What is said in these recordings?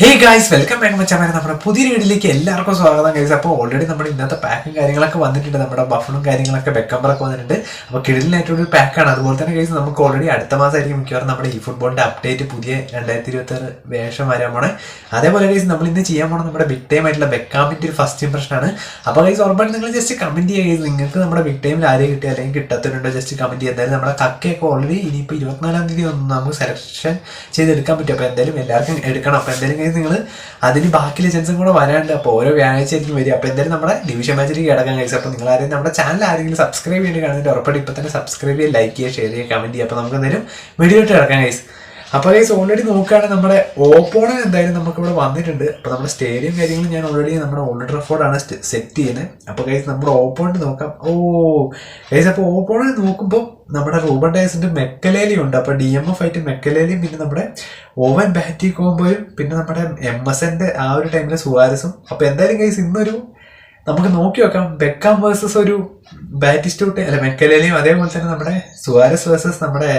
Hey guys welcome back മച്ചാമാരെ നമ്മുടെ പുതിയ വീട്ടിലേക്ക് എല്ലാവർക്കും സ്വാഗതം ഗൈസ് അപ്പോൾ ഓൾറെഡി നമ്മുടെ ഇന്നത്തെ പാക്കും കാര്യങ്ങളൊക്കെ വന്നിട്ടുണ്ട്. നമ്മുടെ ബഫണും കാര്യങ്ങളൊക്കെ വെക്കമ്പറൊക്കെ വന്നിട്ടുണ്ട്. അപ്പോൾ കിടിലിനായിട്ടൊരു പാക്കാണ് അതുപോലെ തന്നെ ഗൈസ് നമുക്ക് ഓൾറെഡി അടുത്ത മാസമായിരിക്കും മിക്കവാറും നമ്മുടെ ഈ ഫുട്ബോളിന്റെ അപ്ഡേറ്റ് പുതിയ രണ്ടായിരത്തി ഇരുപത്തി ആറ് വേഷം വരാൻ പോണേ. അതേപോലെ ഗൈസ് നമ്മൾ ഇന്ന് ചെയ്യാൻ പോണത് നമ്മുടെ ബിഗ് ടൈം ആയിട്ടുള്ള ബെക്കാമിന്റെ ഒരു ഫസ്റ്റ് ഇംപ്രഷനാണ് അപ്പോൾ ഗൈസ് ഉറപ്പായിട്ട് നിങ്ങൾ ജസ്റ്റ് കമന്റ് ചെയ്യുക നിങ്ങൾക്ക് നമ്മുടെ ബിഗ് ടൈമിൽ ആരെയും കിട്ടിയ അല്ലെങ്കിൽ കിട്ടാത്തവരുണ്ടോ ജസ്റ്റ് കമന്റ് ചെയ്യുക. എന്തായാലും നമ്മുടെ കക്കയൊക്കെ ഓൾറെഡി ഇനിയിപ്പോൾ ഇരുപത്തിനാലാം തീയതി ഒന്ന് നമുക്ക് സെലക്ഷൻ ചെയ്തെടുക്കാൻ പറ്റും. അപ്പോൾ എന്തായാലും എല്ലാവർക്കും എടുക്കണം. അപ്പോൾ എന്തായാലും guys നിങ്ങൾ അതിന് ബാക്കി ലെജൻസും കൂടെ വരാണ്ട് അപ്പോൾ ഓരോ വ്യാഴാഴ്ച ആയിരിക്കും വരിക. അപ്പോൾ എന്തായാലും നമ്മുടെ ഡിവിഷൻ മാച്ചിലേക്ക് കിടക്കാൻ കഴിച്ചു അപ്പോൾ നിങ്ങൾ ആരെയും നമ്മുടെ ചാനൽ ആരെങ്കിലും സബ്സ്ക്രൈബ് ചെയ്യേണ്ടി കാണുന്നുണ്ട് ഉറപ്പായിട്ട് ഇപ്പോൾ തന്നെ സബ്സ്ക്രൈബ് ചെയ്യുക ലൈക്ക് ചെയ്യുക ഷെയർ ചെയ്യുക കമന്റ് ചെയ്യുക. അപ്പോൾ നമുക്ക് എന്തായാലും വീഡിയോ ഇട്ട് കിടക്കാൻ കഴിച്ചു അപ്പോൾ ഗൈസ് ഓൾറെഡി നോക്കുകയാണെങ്കിൽ നമ്മുടെ ഓപ്പോണൻ എന്തായാലും നമുക്ക് ഇവിടെ വന്നിട്ടുണ്ട്. അപ്പോൾ നമ്മുടെ സ്റ്റേഡിയം കാര്യങ്ങളും ഞാൻ ഓൾറെഡി നമ്മുടെ ഓൾഡ് റെഫോർഡാണ് സെറ്റ് ചെയ്യുന്നത്. അപ്പോൾ ഗൈസ് നമ്മുടെ ഓപ്പോണന്റ് നോക്കാം. ഓ ഗൈസ് അപ്പോൾ ഓപ്പോണന്റ് നോക്കുമ്പോൾ നമ്മുടെ റൂബൻ ഡയസിന്റെ മെക്കലേലി ഉണ്ട്. അപ്പോൾ ഡി എം എഫ് ആയിട്ട് മെക്കലേലിയും പിന്നെ നമ്മുടെ ഓവൻ ബാറ്റി കോമ്പോയും പിന്നെ നമ്മുടെ എം എസ് എന്റെ ആ ഒരു ടൈമിൽ സുവാരസും. അപ്പോൾ എന്തായാലും ഗൈസ് ഇന്നൊരു നമുക്ക് നോക്കി നോക്കാം. ബെക്കാം വേഴ്സസ് ഒരു ബാറ്റിസ്റ്റൂട്ട് അല്ല മെക്കലേലിയും അതേപോലെ തന്നെ നമ്മുടെ സുവാരസ് വേഴ്സസ് നമ്മുടെ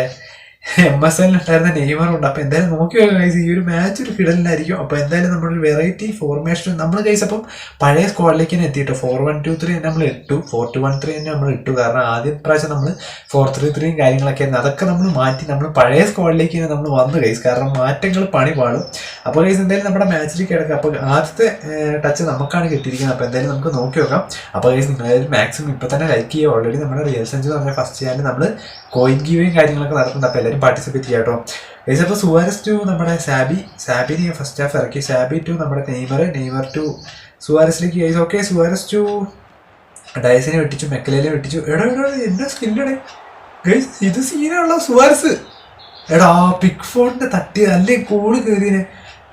എം എസ് എല്ലിൽ ഉണ്ടായിരുന്ന നെയ്മർ ഉണ്ട്. അപ്പൊ എന്തായാലും നോക്കി ഗൈസ് ഈ ഒരു മാച്ച് ഒരു കിടലിലായിരിക്കും. അപ്പൊ എന്തായാലും നമ്മൾ വെറൈറ്റി ഫോർമേഷൻ നമ്മൾ ഗൈസ് അപ്പം പഴയ സ്ക്വാഡിലേക്ക് തന്നെ എത്തിയിട്ടു ഫോർ വൺ ടു ത്രീ നമ്മൾ ഇട്ടു. ഫോർ ടു വൺ ത്രീ തന്നെ നമ്മൾ ഇട്ടു. കാരണം ആദ്യ പ്രാവശ്യം നമ്മൾ ഫോർ ത്രീ ത്രീയും കാര്യങ്ങളൊക്കെ ആയിരുന്നു. അതൊക്കെ നമ്മൾ മാറ്റി നമ്മൾ പഴയ സ്ക്വാഡിലേക്ക് തന്നെ നമ്മൾ വന്നു ഗൈസ് കാരണം മാറ്റങ്ങൾ പണി പാടും അപ്പോൾ ഗൈസ് എന്തായാലും നമ്മുടെ മാച്ചിലേക്ക് കിടക്കാം. അപ്പോൾ ആദ്യത്തെ ടച്ച് നമുക്കാണ് കിട്ടിയിരിക്കുന്നത്. അപ്പോൾ എന്തായാലും നമുക്ക് നോക്കി നോക്കാം. അപ്പോൾ ഗൈസ് നിങ്ങളായാലും മാക്സിമം ഇപ്പൊ തന്നെ ലൈക്ക് ചെയ്യുക. ഓൾറെഡി നമ്മുടെ റിയൽ സെഞ്ചു പറഞ്ഞ ഫസ്റ്റ് ചാനൽ നമ്മൾ കോയിൻ ഗീവയും കാര്യങ്ങളൊക്കെ നടക്കുന്നുണ്ട്. അപ്പോൾ എല്ലാവരും പാർട്ടിസിപ്പേറ്റ് ചെയ്യാം കേട്ടോ ഗൈസ് അപ്പോൾ സുവാരസ് ടു നമ്മുടെ സാബി സാബിനെ ഫസ്റ്റ് ഹാഫ് ഇറക്കി. സാബി ടു നമ്മുടെ നെയ്മർ നെയ്മർ ടു സുവാരസിലേക്ക് ഗൈസ് ഓക്കെ സുവാരസ് ടു ഡയസിനെ വെട്ടിച്ചു മെക്കലേനെ വെട്ടിച്ചു. എടാ എടാ എന്റെ സ്കില്ലടെ ഗൈസ് ഇത് സീനാണല്ലോ സുവാരസ് എടാ പിക് ഫോണിന്റെ തട്ടി അല്ലേ കൂട് കയറിയനെ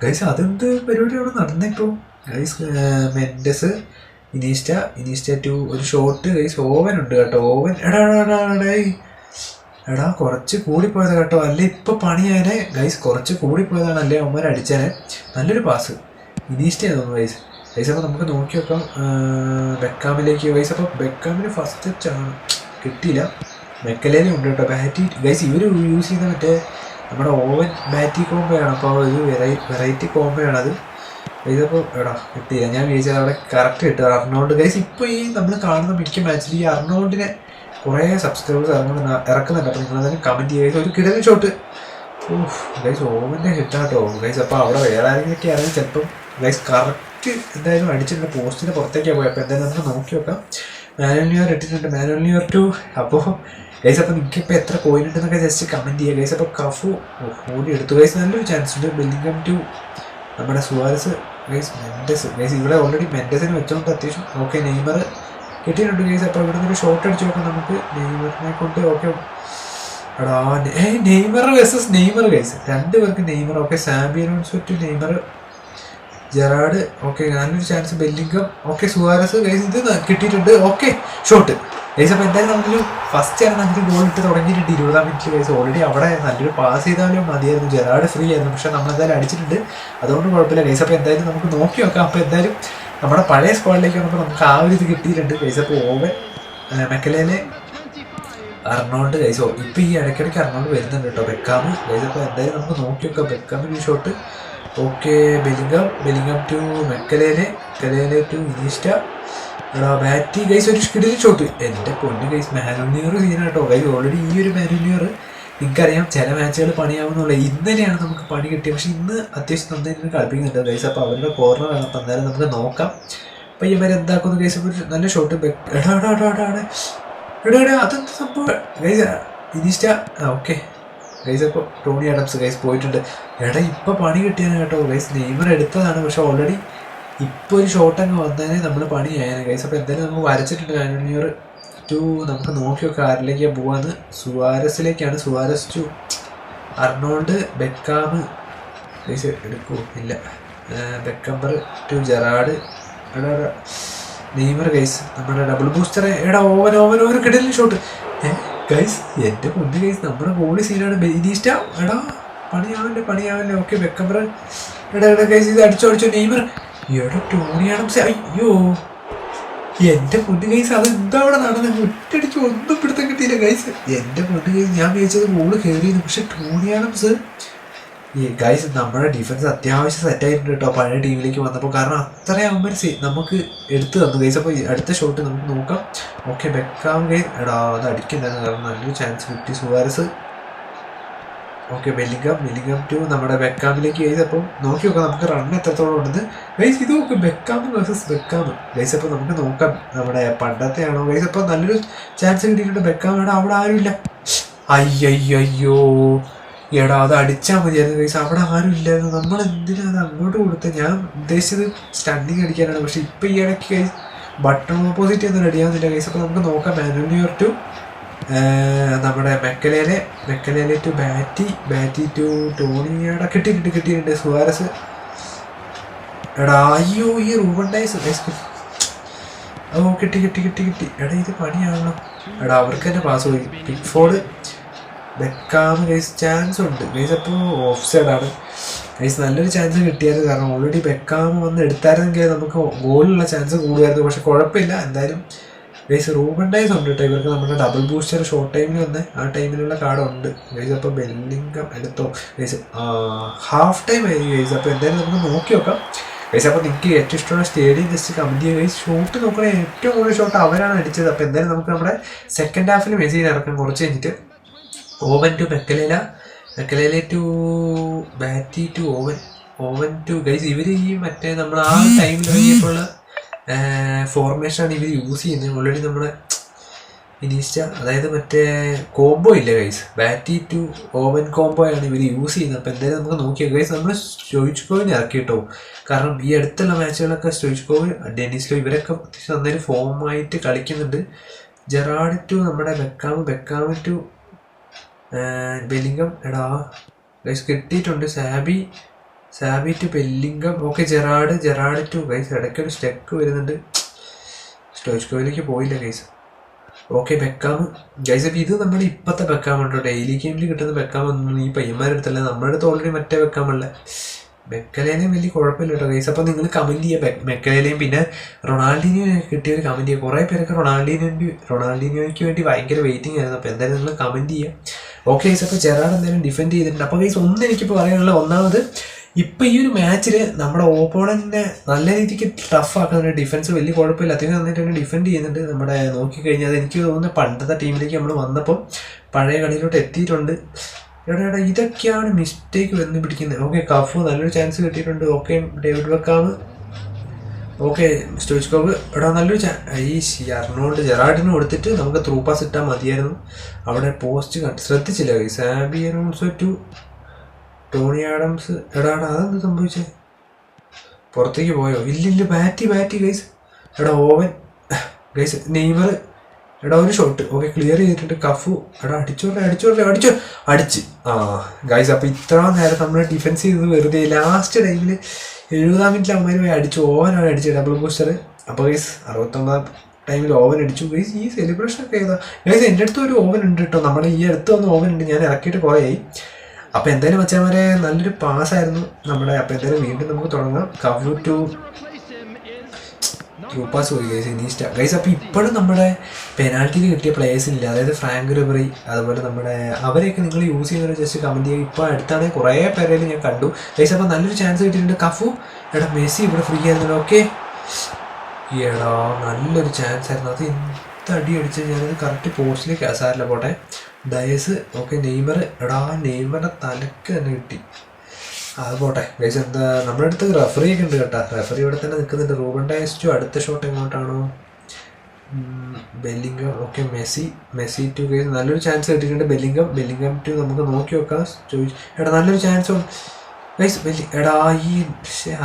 ഗൈസ് അതെന്ത് പരിപാടി അവിടെ നടന്നിപ്പോ guys Mendes Iniesta Iniesta to ഒരു ഷോർട്ട് ഗൈസ് ഓവൻ ഉണ്ട് കേട്ടോ. ഓവൻ എടാ എടാ എടാ എടാ കുറച്ച് കൂടിപ്പോയത് കേട്ടോ. അല്ലേ ഇപ്പൊ പണിയായനെ. ഗൈസ് കുറച്ച് കൂടിപ്പോയതാണ് അല്ലേ അവന്മാർ അടിച്ചേനെ. നല്ലൊരു പാസ് ഇനീഷ്ടേ തോന്നുന്നു ഗൈസ് ഗൈസ് അപ്പോൾ നമുക്ക് നോക്കി നോക്കാം ബെക്കാമിലേക്ക് ഗൈസ് അപ്പോൾ ബെക്കാമിന് ഫസ്റ്റ് ചാണ് കിട്ടിയില്ല. മെക്കലേനെ ഉണ്ട് കേട്ടോ. ബാറ്റി ഗൈസ് ഇവർ യൂസ് ചെയ്യുന്ന മറ്റേ നമ്മുടെ ഓവൻ ബാറ്റി കോമ്പയാണ് അപ്പോൾ ഒരു വെറൈ വെറൈറ്റി കോംബോയാണ് അത്. ഗൈസ് അപ്പോൾ എടാ കിട്ടിയില്ല. ഞാൻ വിചാരിച്ചത് അവിടെ കറക്റ്റ് കിട്ടുക അർണോൾഡ് ഗൈസ് ഇപ്പോൾ ഈ നമ്മൾ കാണുന്ന മിക്ക മാച്ചിൽ ഈ അർണോൾഡിനെ കുറേ സബ്സ്ക്രൈബേഴ്സ് ഇറങ്ങുന്ന ഇറക്കുന്നുണ്ട്. നിങ്ങൾ അതിന് കമന്റ് ചെയ്യുക ഒരു കിടന്ന് ഷോട്ട് ഗൈസ് ഓവന്റെ ഹിറ്റാട്ടോ ഗൈസ് അപ്പോൾ അവിടെ വേറെ ആരെങ്കിലൊക്കെ ആണെങ്കിൽ ചിലപ്പം ഗൈസ് കറക്റ്റ് എന്തായാലും അടിച്ചിട്ടുണ്ട്. പോസ്റ്റിന് പുറത്തേക്കാണ് പോയി. അപ്പോൾ എന്തായാലും നമുക്ക് നോക്കി നോക്കാം. മാനുവൽ ന്യൂ ഇയർ ഇട്ടിട്ടുണ്ട്. മാനുവൽ ന്യൂ ഇയർ ടു അപ്പോൾ ഗൈസ് അപ്പോൾ നിങ്ങൾക്ക് ഇപ്പോൾ എത്ര കോയിൻ ഉണ്ടെന്നൊക്കെ ജസ്റ്റ് കമന്റ് ചെയ്യുക ഗൈസ് അപ്പോൾ കഫു ഓടി എടുത്തു. ഗൈസ് നല്ലൊരു ചാൻസ് ഉണ്ട്. ബെല്ലിംഗം ടു നമ്മുടെ സുവാരസ്. ഗൈസ് മെൻഡസ് ഗൈസ് ഇവിടെ ഓൾറെഡി മെൻഡസിന് വെച്ചോണ്ട് അത്യാവശ്യം ഓക്കെ നെയ്മർ കിട്ടിയിട്ടുണ്ട് ഗൈസ് അപ്പോൾ ഇവിടെ നിന്ന് ഷോട്ട് അടിച്ച് നോക്കാം നമുക്ക്. നെയ്മറിനെ കൊണ്ട് ഓക്കെ എടാ നെയ്മർ വേഴ്സസ് നെയ്മർ ഗൈസ് രണ്ട് പേർക്ക് നെയ്മർ ഓക്കെ സാമ്പിയനോൺസ് സ്വറ്റ് നെയ്മർ ജെറാഡ് ഓക്കെ ഞാനൊരു chance Bellingham okay Suarez guys ഇത് കിട്ടിയിട്ടുണ്ട് ഓക്കെ ഷോട്ട് ഗൈസ് അപ്പോൾ എന്തായാലും നമുക്കൊരു ഫസ്റ്റ് ആണ് നമുക്ക് ഗോൾ ഇട്ട് തുടങ്ങിയിട്ടുണ്ട്. ഇരുപതാം മിനിറ്റ് ഗൈസ് ഓൾറെഡി അവിടെ നല്ലൊരു പാസ് ചെയ്താലും മതിയായിരുന്നു. ജെറാഡ് ഫ്രീ ആയിരുന്നു. പക്ഷെ നമ്മൾ എന്തായാലും അടിച്ചിട്ടുണ്ട്. അതുകൊണ്ട് കുഴപ്പമില്ല ഗൈസ് അപ്പോൾ എന്തായാലും നമുക്ക് നോക്കി നോക്കാം. അപ്പോൾ എന്തായാലും നമ്മുടെ പഴയ സ്ക്വാഡിലേക്ക് വന്നപ്പോൾ നമുക്ക് ആ ഒരു ഇത് കിട്ടിയിട്ടുണ്ട്. കഴിച്ചപ്പോൾ ഓവൻ മെക്കലേനെ അറിഞ്ഞോണ്ട് കഴിച്ചോ ഇപ്പൊ ഈ ഇടയ്ക്കിടയ്ക്ക് അറിഞ്ഞോണ്ട് വരുന്നുണ്ട് കേട്ടോ. ബെക്കാമ് കഴിച്ചപ്പോൾ എന്തായാലും നമുക്ക് നോക്കി നോക്കാം ബെക്കാമിന് shot okay Bellingham Bellingham to മെക്കലേനെ മെക്കലേനെ ടു ഇനീസ്റ്റ എടാ ബാറ്റി. ഗൈസ് ഒരു സ്കിഡിൽ ഷോട്ട് എന്റെ പൊന്നു ഗൈസ് മാനുനിയർ സീനാട്ടോ ഗൈസ് ഓൾറെഡി ഈ ഒരു മാനുനിയർ നിങ്ങൾക്കറിയാം ചില മാച്ചുകൾ പണിയാവുന്നുള്ള ഇന്നലെയാണ് നമുക്ക് പണി കിട്ടിയത്. പക്ഷെ ഇന്ന് അത്യാവശ്യം നന്നായിട്ട് കളിപ്പിക്കുന്നുണ്ട് ഗൈസ്. അപ്പോൾ അവരുടെ കോർണറാണ് അപ്പോൾ എന്തായാലും നമുക്ക് നോക്കാം. അപ്പോൾ ഇവർ എന്താക്കുന്നു ഗൈസ്? ഒരു നല്ല ഷോട്ട് എടാ എടാ അതെന്ത് സംഭവം? ഇനിസ്റ്റ ആ ഓക്കെ. ഗൈസ് അപ്പോൾ ടോണി ആഡംസ് ഗൈസ് പോയിട്ടുണ്ട്. എടാ ഇപ്പൊ പണി കിട്ടിയാണ് കേട്ടോ ഗൈസ്. നെയ്മർ എടുത്തതാണ്. പക്ഷെ ഓൾറെഡി ഇപ്പൊ ഒരു ഷോട്ട് അങ്ങ് വന്നതിനെ നമ്മൾ പണി ഗൈസ്. അപ്പോൾ എന്തായാലും നമുക്ക് വരച്ചിട്ടുണ്ട്. മാനുനിയർ ടു നമുക്ക് നോക്കി നോക്കാം ആരിലേക്കാണ് പോവാന്ന്? സുവാരസിലേക്കാണ്. സുവാരസ് ടു അർണോൾഡ് ബെക്കാമ് എടുക്കൂ. ഇല്ല. Beckenbauer to Gerrard. Neymar guys നമ്മുടെ ഡബിൾ ബൂസ്റ്റർ എടാ ഓവൻ ഓവൻ ഓവൻ കിടലിൽ ഷോട്ട് ഗൈസ് എന്റെ മുന്നിൽ ഗൈസ് നമ്മുടെ ഗോളി സീനാണ് ബെനീസ്റ്റ എടാ പണിയാവല്ലേ പണിയാവല്ലേ. Okay Beckenbauer. എടാ എടാ ഗൈസ് ഇത് അടിച്ചു അടിച്ചോ. നെയ്മർ. എടാ ടോണി ആഡംസ്. അയ്യോ. എന്റെ പൊണ്ണു കൈസ് അത് എന്താ അവിടെ നടന്നത് ഒറ്റടിച്ച് ഒന്നും പിടുത്തം കിട്ടിയില്ല ഗൈസ് എന്റെ പൊണ്ണു കൈസ് ഞാൻ വിചാരിച്ചത് ഗോൾ കയറിയിരുന്നു പക്ഷെ ടോണി ആഡംസ് ഈ ഗൈസ് നമ്മുടെ ഡിഫൻസ് അത്യാവശ്യം സെറ്റ് ആയിട്ടുണ്ട് കേട്ടോ. പഴയ ടീമിലേക്ക് വന്നപ്പോൾ കാരണം അത്രയും ആകുമ്പോൾ നമുക്ക് എടുത്തു തന്നു ഗൈസ് അപ്പോൾ അടുത്ത ഷോട്ട് നമുക്ക് നോക്കാം. ഓക്കെ ബെക്കാം ഗൈസ് എടാ അത് അടിക്കുന്നതാണ് കാരണം നല്ലൊരു ചാൻസ് കിട്ടി. സുവാരസ് ഓക്കെ വെല്ലിംഗം വെല്ലിംഗം ടു നമ്മുടെ ബെക്കാമിലേക്ക് ഗൈസ് നോക്കി നോക്കാം നമുക്ക് റൺ എത്രത്തോളം ഉണ്ടെന്ന് ഗൈസ് ഇത് നോക്കും ബെക്കാം വേഴ്സസ് ബെക്കാം ഗൈസ് അപ്പോൾ നമുക്ക് നോക്കാം നമ്മുടെ പണ്ടത്തെ ആണോ? ഗൈസ് അപ്പോൾ നല്ലൊരു ചാൻസ് കിട്ടിയിട്ടുണ്ട് ബെക്കാം എടാ അവിടെ ആരുമില്ല. അയ്യയ്യോ എടാ അത് അടിച്ചാൽ മതിയായിരുന്നു ഗൈസ് അവിടെ ആരും ഇല്ലായിരുന്നു നമ്മൾ എന്തിനാണ് അങ്ങോട്ട് കൊടുത്തത് ഞാൻ ഉദ്ദേശിച്ചത് സ്റ്റണ്ടിങ് അടിക്കാനാണ്. പക്ഷെ ഇപ്പം ഈ ഇടയ്ക്ക് ബട്ടൺ ഓപ്പോസിറ്റ് ഒന്നും റെഡിയാവുന്നില്ല ഗൈസ് അപ്പോൾ നമുക്ക് നോക്കാം മാനുവർ ടു നമ്മുടെ മെക്കലേനെ മെക്കലേനെ ടു ബാറ്റി ബാറ്റി ടു ടോണിയുടെ കിട്ടി കിട്ടിയിട്ടുണ്ട് സുവാരസ്. എടാ അയ്യോ ഈ റൂബൺ ഡൈസ് ഓ കിട്ടി കിട്ടി കിട്ടി കിട്ടി. എടാ ഇത് പണിയാണല്ലോ. എടാ അവർക്ക് തന്നെ പാസ് പോയി. പിക്ഫോർഡ് ബെക്കാം ഗൈസ് ചാൻസ് ഉണ്ട്. ഗൈസ് അപ്പോൾ ഓഫ് സൈഡാണ് ഗൈസ് നല്ലൊരു ചാൻസ് കിട്ടിയായിരുന്നു. കാരണം ഓൾറെഡി ബെക്കാം വന്ന് എടുത്തായിരുന്നെങ്കിൽ നമുക്ക് ഗോളിലുള്ള ചാൻസ് കൂടുമായിരുന്നു. പക്ഷെ കുഴപ്പമില്ല. എന്തായാലും ഗൈസ് റൂബൻ ഡൈസ് ഉണ്ട് കേട്ടോ ഇവർക്ക് നമ്മുടെ ഡബിൾ ബൂസ്റ്റർ ഷോർട്ട് ടൈമിൽ വന്ന്. ആ ടൈമിലുള്ള കാർഡ് ഉണ്ട്. ഗൈസ് അപ്പോൾ ബെല്ലിംഗം എടുത്തോ. ഗൈസ് ഹാഫ് ടൈം ആയി ഗൈസ് അപ്പോൾ എന്തായാലും നമുക്ക് നോക്കി നോക്കാം. ഗൈസ് അപ്പോൾ നിങ്ങൾക്ക് ഏറ്റവും ഇഷ്ടമുള്ള സ്റ്റേഡിയം ജസ്റ്റ് കമന്റ് ചെയ്യുക. ഗൈസ് ഷോട്ട് നോക്കണ ഏറ്റവും കൂടുതൽ ഷോട്ട് അവരാണ് അടിച്ചത്. അപ്പോൾ എന്തായാലും നമുക്ക് നമ്മുടെ സെക്കൻഡ് ഹാഫിൽ മെസ്സേജ് ഇറക്കാം കുറച്ച് കഴിഞ്ഞിട്ട്. Owen to Makelele Makelele to Batty to Owen Owen to guys ഇവർ ഈ മറ്റേ നമ്മൾ ആ ടൈമിൽ ഇറങ്ങിയപ്പോൾ ഫോർമേഷനാണ് ഇവർ യൂസ് ചെയ്യുന്നത് ഓൾറെഡി നമ്മുടെ ഇനീസ്റ്റ അതായത് മറ്റേ കോംബോ ഇല്ല guys Batty to Owen combo ആണ് ഇവർ യൂസ് ചെയ്യുന്നത്. അപ്പോൾ എന്തായാലും നമുക്ക് നോക്കിയാൽ ഗൈസ് നമ്മൾ സ്റ്റോയിച്ച്കോവിനെ ഇറക്കി കേട്ടോ കാരണം ഈ അടുത്തുള്ള മാച്ചുകളൊക്കെ സ്റ്റോയിച്ച്കോവ് ഡെനിസ്ലോ ഇവരൊക്കെ അത്യാവശ്യം നന്നായി ഫോമായിട്ട് കളിക്കുന്നുണ്ട്. ജെറാഡ് ടു നമ്മുടെ ബെക്കാമ് ബെക്കാമ് ടു ബെല്ലിംഗം എടാ ഗൈസ് കിട്ടിയിട്ടുണ്ട്. Xabi Xabi to Bellingham okay Gerrard Gerrard to guys ഇടയ്ക്കൊരു സ്റ്റെക്ക് വരുന്നുണ്ട്. സ്റ്റോയിച്ച്കോയിലേക്ക് പോയില്ല ഗൈസ് ഓക്കെ ബെക്കാം ഗൈസ് ഇത് നമ്മുടെ ഇപ്പോഴത്തെ ബെക്കാം ഉണ്ടോ? ഡെയിലി ഗെയിമിൽ കിട്ടുന്ന ബെക്കാം ഒന്നും ഈ പയ്യന്മാരുടെ അടുത്തല്ല. നമ്മുടെ അടുത്ത് ഓൾറെഡി മറ്റേ ബെക്കാമല്ല മെക്കലേനെയും വലിയ കുഴപ്പമില്ല കേട്ടോ ഗൈസ് അപ്പോൾ നിങ്ങൾ കമന്റ് ചെയ്യുക മെക്കലേനെയും പിന്നെ റൊണാൾഡിനെയും കിട്ടിയ ഒരു കമന്റ് ചെയ്യുക. കുറേ പേരൊക്കെ റൊണാൾഡിനോ റൊണാൾഡിനോയ്ക്ക് വേണ്ടി ഭയങ്കര വെയിറ്റിംഗ് ആയിരുന്നു. അപ്പോൾ എന്തായാലും നിങ്ങൾ കമന്റ് ചെയ്യുക. ഓക്കെ ഗൈസ് അപ്പോൾ ജെറാഡ് എന്തായാലും ഡിഫെൻഡ് ചെയ്തിട്ടുണ്ട്. അപ്പോൾ ഗൈസ് ഒന്ന് എനിക്കിപ്പോൾ പറയാനുള്ള ഒന്നാമത് ഇപ്പം ഈ ഒരു മാച്ചിൽ നമ്മുടെ ഓപ്പോണന്റിനെ നല്ല രീതിക്ക് ടഫ് ആക്കുന്നുണ്ട് ഡിഫൻസ് വലിയ കുഴപ്പമില്ല. അത്യാവശ്യം തന്നെ ഡിഫെൻഡ് ചെയ്യുന്നുണ്ട്. നമ്മുടെ നോക്കിക്കഴിഞ്ഞാൽ എനിക്ക് തോന്നുന്നു പണ്ടത്തെ ടീമിലേക്ക് നമ്മൾ വന്നപ്പോൾ പഴയ കളിയിലോട്ട് എത്തിയിട്ടുണ്ട്. എടാ എടാ ഇതൊക്കെയാണ് മിസ്റ്റേക്ക് വന്ന് പിടിക്കുന്നത്. ഓക്കെ കഫ് നല്ലൊരു ചാൻസ് കിട്ടിയിട്ടുണ്ട്. ഓക്കെ ഡേവിഡ് വെക്കാമ് ഓക്കെ കോബ് എടാ നല്ലൊരു ചാ ഈ അർണോൾഡ് ജെറാഡിന് കൊടുത്തിട്ട് നമുക്ക് ത്രൂ പാസ് ഇട്ടാൽ മതിയായിരുന്നു. അവിടെ പോസ്റ്റ് ശ്രദ്ധിച്ചില്ല? Xabier also to Tony Adams. എടാണ് എടാ അതെന്ത് സംഭവിച്ചേ? പുറത്തേക്ക് പോയോ? ഇല്ലില്ല ബാറ്റി ബാറ്റി ഗൈസ് എടാ ഓവൻ. ഗൈസ് നെയ്മർ എടാ ഒരു ഷോട്ട് ഓക്കെ ക്ലിയർ ചെയ്തിട്ടുണ്ട്. കഫു. എടാ അടിച്ചോട്ടെ അടിച്ചോട്ടെ അടിച്ചോ. അടിച്ച്. ആ ഗൈസ് അപ്പോൾ ഇത്ര നേരം നമ്മൾ ഡിഫെൻസ് ചെയ്തത് വെറുതെ. ലാസ്റ്റ് ടൈമിൽ എഴുപതാം മിനിറ്റിൽ അവന്മാർ പോയി അടിച്ചു. ഓവനാണ് അടിച്ചത് ഡബിൾ ബൂസ്റ്റർ അപ്പോൾ ഗൈസ് അറുപത്തൊമ്പതാം ടൈമിൽ ഓവൻ അടിച്ചു. ഗൈസ് ഈ സെലിബ്രേഷൻ ഒക്കെ ഏതാ? ഗൈസ് എന്റെ അടുത്ത് ഒരു ഓവൻ ഉണ്ട് കേട്ടോ. നമ്മുടെ ഈ അടുത്ത് വന്ന് ഓവൻ ഉണ്ട്. ഞാൻ ഇറക്കിയിട്ട് കുറേ അപ്പോൾ എന്തായാലും മച്ചാമാരെ നല്ലൊരു പാസ് ആയിരുന്നു നമ്മുടെ അപ്പോൾ എന്തായാലും വീണ്ടും നമുക്ക് തുടങ്ങാം. കവ്യൂ ടു ഗ്രൂപ്പാസ് പാസ് പോയി ഗൈസ് ഇനീസ്റ്റ ഗൈസ് അപ്പോൾ ഇപ്പോഴും നമ്മുടെ പെനാൽറ്റിയിൽ കിട്ടിയ പ്ലേയേഴ്സ് ഇല്ല. അതായത് ഫ്രാങ്ക് റിബറി അതുപോലെ നമ്മുടെ അവരെയൊക്കെ നിങ്ങൾ യൂസ് ചെയ്യുന്നവർ ജസ്റ്റ് കമന്റ് ചെയ്യുക. ഇപ്പോൾ അടുത്താണ് കുറേ പേരെയും ഞാൻ കണ്ടു. ഗൈസ് അപ്പോൾ നല്ലൊരു ചാൻസ് കിട്ടിയിട്ടുണ്ട്. കഫു എടാ മെസ്സി ഇവിടെ ഫ്രീ ആയിരുന്നല്ലോ. ഓക്കെ എടാ നല്ലൊരു ചാൻസ് ആയിരുന്നു. അത് എന്ത് അടി അടിച്ച് ഞാനത് കറക്റ്റ് പോസ്റ്റിലേക്ക് സാറില്ല പോട്ടെ. ഡയസ് ഓക്കെ നെയ്മർ എടാ നെയ്മറിന്റെ തലക്ക് തന്നെ കിട്ടി. അത് പോട്ടെ. ഗൈസ് എന്താ നമ്മുടെ അടുത്ത് റെഫറി ഒക്കെ ഉണ്ട് കേട്ടോ. റെഫറി ഇവിടെ തന്നെ നിൽക്കുന്നുണ്ട്. റൂബൻ ഡയസ് ടു അടുത്ത shot എങ്ങോട്ടാണോ? Bellingham okay Messi Messi to guys നല്ലൊരു ചാൻസ് കിട്ടിയിട്ടുണ്ട്. ബെല്ലിംഗം ബെല്ലിംഗം ടു നമുക്ക് നോക്കി നോക്കാം ചോദിച്ചു എടാ നല്ലൊരു ചാൻസ് ഗൈസ് ബെല്ലി എടാ ഈ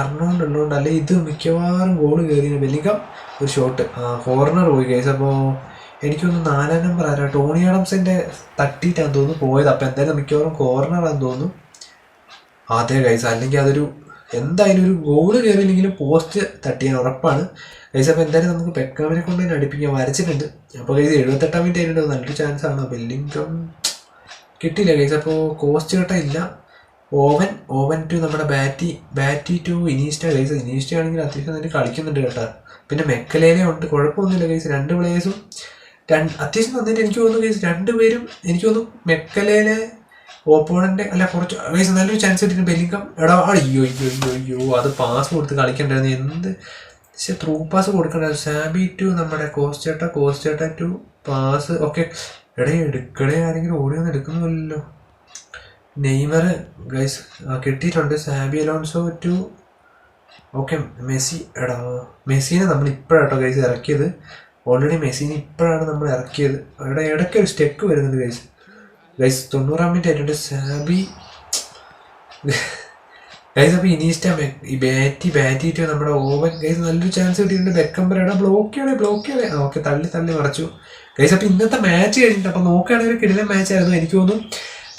അർണോണ്ട് ഉള്ളതുകൊണ്ട് അല്ലെ ഇത് മിക്കവാറും ഗോൾ കയറി ബെല്ലിംഗം ഒരു ഷോട്ട് കോർണർ പോയി ഗൈസ് അപ്പോൾ എനിക്കൊന്ന് നാലാം നമ്പർ ആരാ? ടോണി ആഡംസിന്റെ തട്ടിയിട്ടാന്ന് തോന്നുന്നു പോയത്. അപ്പം എന്തായാലും മിക്കവാറും കോർണറാന്ന് തോന്നുന്നു. അതെ ഗൈസ് അല്ലെങ്കിൽ അതൊരു എന്തായാലും ഒരു ഗോൾ കയറിയില്ലെങ്കിലും പോസ്റ്റ് തട്ടിയാൻ ഉറപ്പാണ്. ഗൈസ് അപ്പോൾ എന്തായാലും നമുക്ക് പെക്കാമിനെ കൊണ്ട് തന്നെ അടുപ്പിക്കാൻ വരച്ചിട്ടുണ്ട്. അപ്പോൾ കൈസ് എഴുപത്തെട്ടാം മിനിറ്റ് ആയിട്ട് നല്ലൊരു ചാൻസ് ആണ്. ബെല്ലിംഗം കിട്ടിയില്ല ഗൈസ് അപ്പോൾ കോസ്റ്റ് കേട്ടാ ഇല്ല. ഓവൻ ഓവൻ ടു നമ്മുടെ ബാറ്റി ബാറ്റി ടു ഇനീസ്റ്റ ഗൈസ് ഇനീസ്റ്റ ആണെങ്കിൽ അത്യാവശ്യം നന്നായിട്ട് കളിക്കുന്നുണ്ട് കേട്ടോ. പിന്നെ മെക്കലേനെ ഉണ്ട്. കുഴപ്പമൊന്നുമില്ല കൈസ് രണ്ട് പ്ലേയേഴ്സും രണ്ട് അത്യാവശ്യം നന്നായിട്ട് എനിക്ക് തോന്നുന്നു ഗൈസ് രണ്ടുപേരും എനിക്ക് തോന്നുന്നു മെക്കലയിലെ ഓപ്പോണന്റ് അല്ല കുറച്ച് ഗൈസ് നല്ലൊരു ചാൻസ് കിട്ടിയിട്ട് ബെല്ലിങ്കം എടാ അയ്യോ അയ്യോ അയ്യോ അയ്യോ അത് പാസ് കൊടുത്ത് കളിക്കണ്ടായിരുന്നു. എന്ത്? പക്ഷെ ത്രൂ പാസ് കൊടുക്കണ്ടായിരുന്നു. സാബി ടു നമ്മുടെ കോസ്റ്റേട്ട കോസ്റ്റേട്ട ടു പാസ് ഓക്കെ എടേ എടുക്കണേ ആരെങ്കിലും ഓടി വന്ന് എടുക്കുന്നില്ലല്ലോ നെയ്മർ ഗൈസ് കിട്ടിയിട്ടുണ്ട്. Xabi Alonso to okay Messi എടാ മെസ്സിനെ നമ്മൾ ഇപ്പോഴാട്ടോ ഗൈസ് ഇറക്കിയത്. ഓൾറെഡി മെസ്സിനെ ഇപ്പോഴാണ് നമ്മൾ ഇറക്കിയത്. അവിടെ ഇടയ്ക്ക് ഒരു സ്റ്റെക്ക് വരുന്നത് ഗൈസ് ഗൈസ് തൊണ്ണൂറാം മിനിറ്റ് ആയിട്ടുണ്ട്. സാബി. ഗൈസ് അപ്പോൾ ഇനീസ്റ്റ ഈ ബാറ്റി ബാറ്റിയിട്ട് നമ്മുടെ ഓവൻ ഗൈസ് നല്ലൊരു ചാൻസ് കിട്ടിയിട്ടുണ്ട്. ബെക്കംബറയുടെ ബ്ലോക്ക് ചെയ്യണേ ബ്ലോക്ക് ചെയ്യണേ. ഓക്കെ തള്ളി തള്ളി മറച്ചു. ഗൈസ് അപ്പോൾ ഇന്നത്തെ മാച്ച് കഴിഞ്ഞിട്ട് അപ്പോൾ നോക്കുകയാണെങ്കിൽ ഒരു കിടിലൻ മാച്ച് ആയിരുന്നു എനിക്ക് തോന്നുന്നു.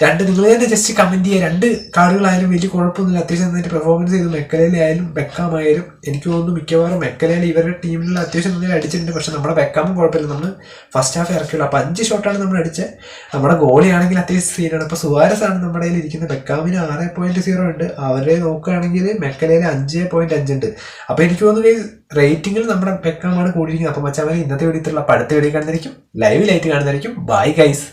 രണ്ട് നിങ്ങൾ തന്നെ ജസ്റ്റ് കമന്റ് ചെയ്യുക. രണ്ട് കാറുകളായാലും വലിയ കുഴപ്പമൊന്നുമില്ല. അത്യാവശ്യം നന്നായിട്ട് പെർഫോമൻസ് ചെയ്തു. മെക്കലയിലായാലും ബെക്കാമായാലും എനിക്ക് തോന്നുന്നു മിക്കവാറും മെക്കലയിൽ ഇവരുടെ ടീമിലുള്ള അത്യാവശ്യം നന്നായി അടിച്ചിട്ടുണ്ട്. പക്ഷെ നമ്മുടെ ബെക്കാമും കുഴപ്പമില്ല. നമ്മൾ ഫസ്റ്റ് ഹാഫ് ഇറക്കിയുള്ളൂ. അപ്പോൾ അഞ്ച് ഷോട്ടാണ് നമ്മൾ അടിച്ചത്. നമ്മുടെ ഗോളിയാണെങ്കിൽ അത്യാവശ്യം സീനാണ് അപ്പോൾ സുവാരസ് ആണ് നമ്മുടെ കയ്യിൽ ഇരിക്കുന്നത്. ബെക്കാമിന് ആറ് പോയിന്റ് സീറോ ഉണ്ട്. അവരെ നോക്കുകയാണെങ്കിൽ മെക്കലയിൽ അഞ്ച് പോയിന്റ് അഞ്ചുണ്ട് അപ്പോൾ എനിക്ക് തോന്നുന്നു റേറ്റിംഗിൽ നമ്മുടെ ബെക്കാമാണ് കൂടിയിരിക്കുന്നത്. അപ്പോൾ മച്ചാൽ ഇന്നത്തെ വീഡിയോ ഇത്രയുള്ള അടുത്ത വീഡിയോ കാണുന്നതായിരിക്കും. ലൈറ്റ് കാണുന്നതായിരിക്കും. Bye guys